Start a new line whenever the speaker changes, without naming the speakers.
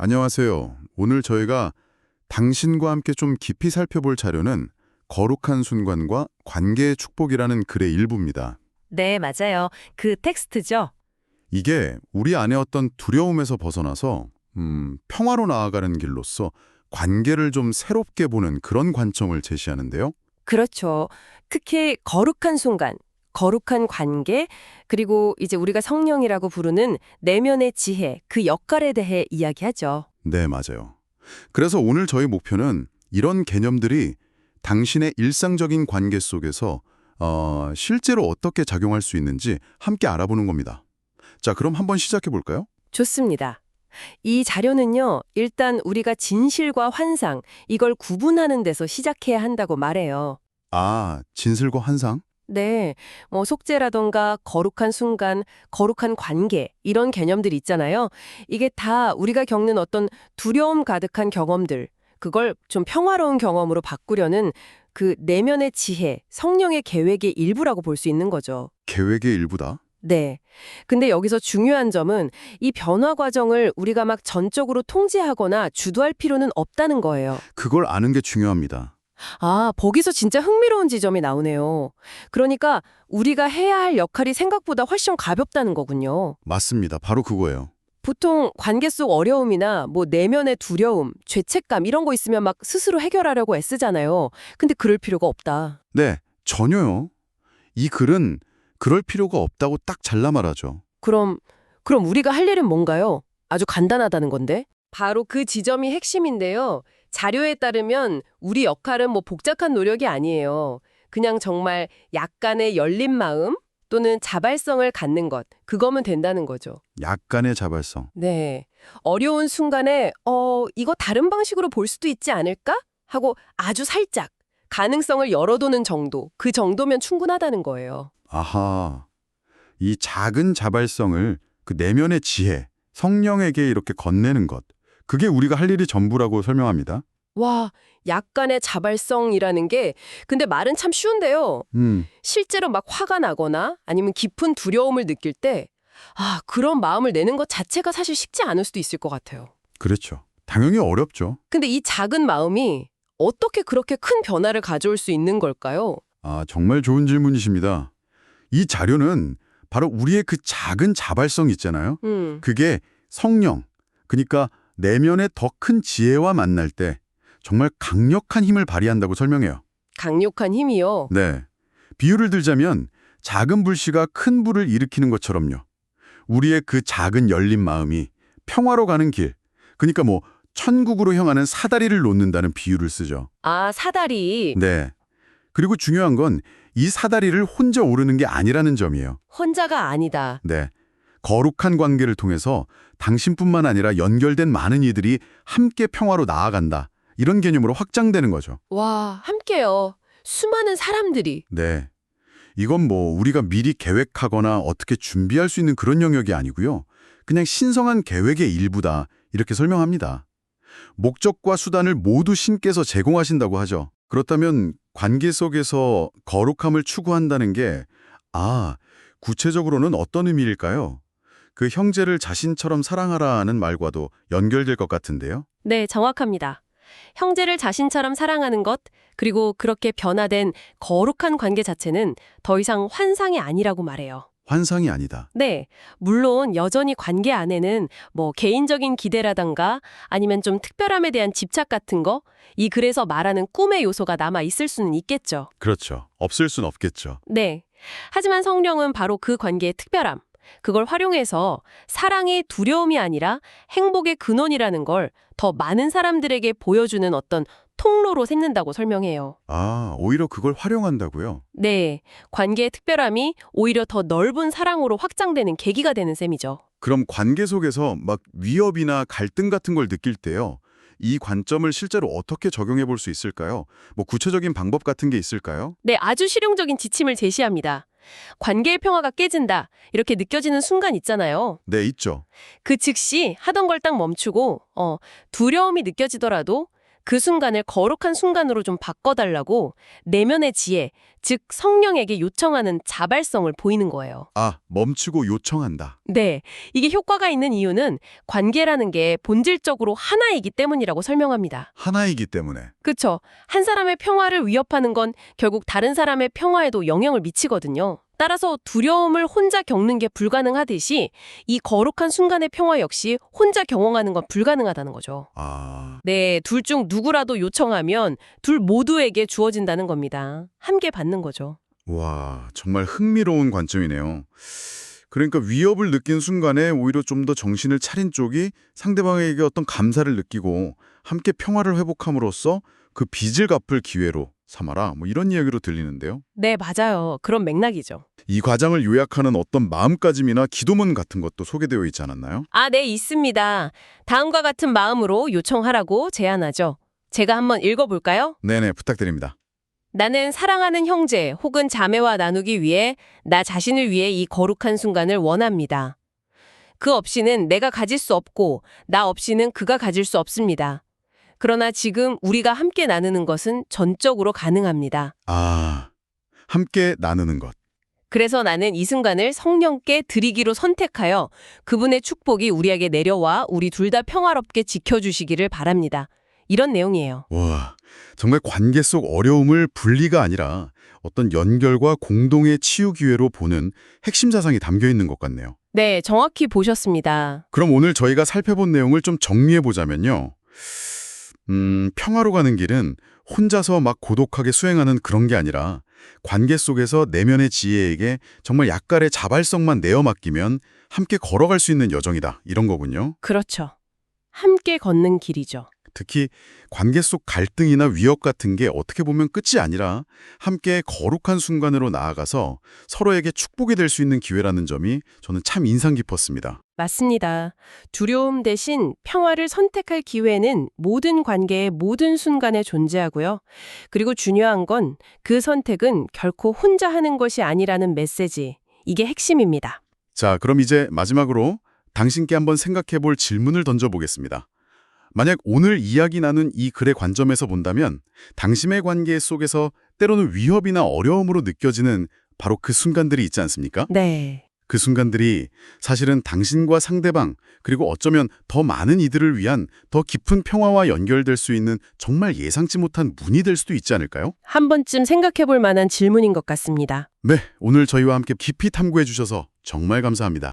안녕하세요. 오늘 저희가 당신과 함께 좀 깊이 살펴볼 자료는 거룩한 순간과 관계의 축복이라는 글의 일부입니다.
네, 맞아요. 그 텍스트죠.
이게 우리 안에 어떤 두려움에서 벗어나서 음, 평화로 나아가는 길로서 관계를 좀 새롭게 보는 그런 관점을 제시하는데요.
그렇죠. 특히 거룩한 순간, 거룩한 관계, 그리고 이제 우리가 성령이라고 부르는 내면의 지혜, 그 역할에 대해 이야기하죠.
네, 맞아요. 그래서 오늘 저희 목표는 이런 개념들이 당신의 일상적인 관계 속에서 어, 실제로 어떻게 작용할 수 있는지 함께 알아보는 겁니다. 자, 그럼 한번 시작해 볼까요?
좋습니다. 이 자료는요, 일단 우리가 진실과 환상, 이걸 구분하는 데서 시작해야 한다고 말해요.
아, 진실과 환상?
네, 뭐 속죄라던가 거룩한 순간, 거룩한 관계 이런 개념들 있잖아요. 이게 다 우리가 겪는 어떤 두려움 가득한 경험들, 그걸 좀 평화로운 경험으로 바꾸려는 그 내면의 지혜, 성령의 계획의 일부라고 볼 수 있는 거죠.
계획의 일부다.
네. 근데 여기서 중요한 점은 이 변화 과정을 우리가 막 전적으로 통제하거나 주도할 필요는 없다는 거예요.
그걸 아는 게 중요합니다.
아, 거기서 진짜 흥미로운 지점이 나오네요. 그러니까 우리가 해야 할 역할이 생각보다 훨씬 가볍다는 거군요.
맞습니다. 바로 그거예요.
보통 관계 속 어려움이나 뭐 내면의 두려움, 죄책감 이런 거 있으면 막 스스로 해결하려고 애쓰잖아요. 근데 그럴 필요가 없다.
네, 전혀요. 이 글은 그럴 필요가 없다고 딱 잘라 말하죠.
그럼 그럼 우리가 할 일은 뭔가요? 아주 간단하다는 건데. 바로 그 지점이 핵심인데요. 자료에 따르면 우리 역할은 뭐 복잡한 노력이 아니에요. 그냥 정말 약간의 열린 마음 또는 자발성을 갖는 것. 그거면 된다는 거죠.
약간의 자발성.
네. 어려운 순간에 어, 이거 다른 방식으로 볼 수도 있지 않을까? 하고 아주 살짝 가능성을 열어두는 정도. 그 정도면 충분하다는 거예요.
아하. 이 작은 자발성을 그 내면의 지혜, 성령에게 이렇게 건네는 것. 그게 우리가 할 일이 전부라고 설명합니다.
와, 약간의 자발성이라는 게 근데 말은 참 쉬운데요.
음,
실제로 막 화가 나거나 아니면 깊은 두려움을 느낄 때 아, 그런 마음을 내는 것 자체가 사실 쉽지 않을 수도 있을 것 같아요.
그렇죠. 당연히 어렵죠.
근데 이 작은 마음이 어떻게 그렇게 큰 변화를 가져올 수 있는 걸까요?
아, 정말 좋은 질문이십니다. 이 자료는 바로 우리의 그 작은 자발성 있잖아요.
음.
그게 성령, 그러니까 내면의 더 큰 지혜와 만날 때 정말 강력한 힘을 발휘한다고 설명해요.
강력한 힘이요.
네. 비유를 들자면 작은 불씨가 큰 불을 일으키는 것처럼요. 우리의 그 작은 열린 마음이 평화로 가는 길, 그러니까 뭐 천국으로 향하는 사다리를 놓는다는 비유를 쓰죠.
아, 사다리.
네. 그리고 중요한 건 이 사다리를 혼자 오르는 게 아니라는 점이에요.
혼자가 아니다.
네. 거룩한 관계를 통해서 당신뿐만 아니라 연결된 많은 이들이 함께 평화로 나아간다. 이런 개념으로 확장되는 거죠.
와, 함께요. 수많은 사람들이.
네. 이건 뭐 우리가 미리 계획하거나 어떻게 준비할 수 있는 그런 영역이 아니고요. 그냥 신성한 계획의 일부다. 이렇게 설명합니다. 목적과 수단을 모두 신께서 제공하신다고 하죠. 그렇다면 관계 속에서 거룩함을 추구한다는 게 아, 구체적으로는 어떤 의미일까요? 그 형제를 자신처럼 사랑하라는 말과도 연결될 것 같은데요.
네, 정확합니다. 형제를 자신처럼 사랑하는 것, 그리고 그렇게 변화된 거룩한 관계 자체는 더 이상 환상이 아니라고 말해요.
환상이 아니다.
네, 물론 여전히 관계 안에는 뭐 개인적인 기대라던가 아니면 좀 특별함에 대한 집착 같은 거, 이 글에서 말하는 꿈의 요소가 남아 있을 수는 있겠죠.
그렇죠. 없을 순 없겠죠.
네. 하지만 성령은 바로 그 관계의 특별함, 그걸 활용해서 사랑이 두려움이 아니라 행복의 근원이라는 걸 더 많은 사람들에게 보여주는 어떤 통로로 삼는다고 설명해요.
아, 오히려 그걸 활용한다고요?
네. 관계의 특별함이 오히려 더 넓은 사랑으로 확장되는 계기가 되는 셈이죠.
그럼 관계 속에서 막 위협이나 갈등 같은 걸 느낄 때요. 이 관점을 실제로 어떻게 적용해 볼 수 있을까요? 뭐 구체적인 방법 같은 게 있을까요?
네, 아주 실용적인 지침을 제시합니다. 관계의 평화가 깨진다. 이렇게 느껴지는 순간 있잖아요.
네, 있죠.
그 즉시 하던 걸 딱 멈추고 어, 두려움이 느껴지더라도 그 순간을 거룩한 순간으로 좀 바꿔달라고 내면의 지혜, 즉 성령에게 요청하는 자발성을 보이는 거예요.
아, 멈추고 요청한다.
네, 이게 효과가 있는 이유는 관계라는 게 본질적으로 하나이기 때문이라고 설명합니다.
하나이기 때문에.
그쵸? 한 사람의 평화를 위협하는 건 결국 다른 사람의 평화에도 영향을 미치거든요. 따라서 두려움을 혼자 겪는 게 불가능하듯이 이 거룩한 순간의 평화 역시 혼자 경험하는 건 불가능하다는 거죠.
아,
네, 둘 중 누구라도 요청하면 둘 모두에게 주어진다는 겁니다. 함께 받는 거죠.
와, 정말 흥미로운 관점이네요. 그러니까 위협을 느낀 순간에 오히려 좀 더 정신을 차린 쪽이 상대방에게 어떤 감사를 느끼고 함께 평화를 회복함으로써 그 빚을 갚을 기회로 삼아라. 뭐 이런 이야기로 들리는데요.
네, 맞아요. 그런 맥락이죠.
이 과정을 요약하는 어떤 마음가짐이나 기도문 같은 것도 소개되어 있지 않았나요?
아, 네, 있습니다. 다음과 같은 마음으로 요청하라고 제안하죠. 제가 한번 읽어볼까요?
네네, 부탁드립니다.
나는 사랑하는 형제 혹은 자매와 나누기 위해 나 자신을 위해 이 거룩한 순간을 원합니다. 그 없이는 내가 가질 수 없고 나 없이는 그가 가질 수 없습니다. 그러나 지금 우리가 함께 나누는 것은 전적으로 가능합니다.
아, 함께 나누는 것.
그래서 나는 이 순간을 성령께 드리기로 선택하여 그분의 축복이 우리에게 내려와 우리 둘 다 평화롭게 지켜주시기를 바랍니다. 이런 내용이에요.
와, 정말 관계 속 어려움을 분리가 아니라 어떤 연결과 공동의 치유 기회로 보는 핵심 자상이 담겨 있는 것 같네요.
네, 정확히 보셨습니다.
그럼 오늘 저희가 살펴본 내용을 좀 정리해 보자면요. 음, 평화로 가는 길은 혼자서 막 고독하게 수행하는 그런 게 아니라 관계 속에서 내면의 지혜에게 정말 약간의 자발성만 내어 맡기면 함께 걸어갈 수 있는 여정이다. 이런 거군요.
그렇죠. 함께 걷는 길이죠.
특히 관계 속 갈등이나 위협 같은 게 어떻게 보면 끝이 아니라 함께 거룩한 순간으로 나아가서 서로에게 축복이 될 수 있는 기회라는 점이 저는 참 인상 깊었습니다.
맞습니다. 두려움 대신 평화를 선택할 기회는 모든 관계의 모든 순간에 존재하고요. 그리고 중요한 건 그 선택은 결코 혼자 하는 것이 아니라는 메시지. 이게 핵심입니다.
자, 그럼 이제 마지막으로 당신께 한번 생각해 볼 질문을 던져보겠습니다. 만약 오늘 이야기 나눈 이 글의 관점에서 본다면 당신의 관계 속에서 때로는 위협이나 어려움으로 느껴지는 바로 그 순간들이 있지 않습니까?
네.
그 순간들이 사실은 당신과 상대방 그리고 어쩌면 더 많은 이들을 위한 더 깊은 평화와 연결될 수 있는 정말 예상치 못한 문이 될 수도 있지 않을까요?
한 번쯤 생각해 볼 만한 질문인 것 같습니다.
네, 오늘 저희와 함께 깊이 탐구해 주셔서 정말 감사합니다.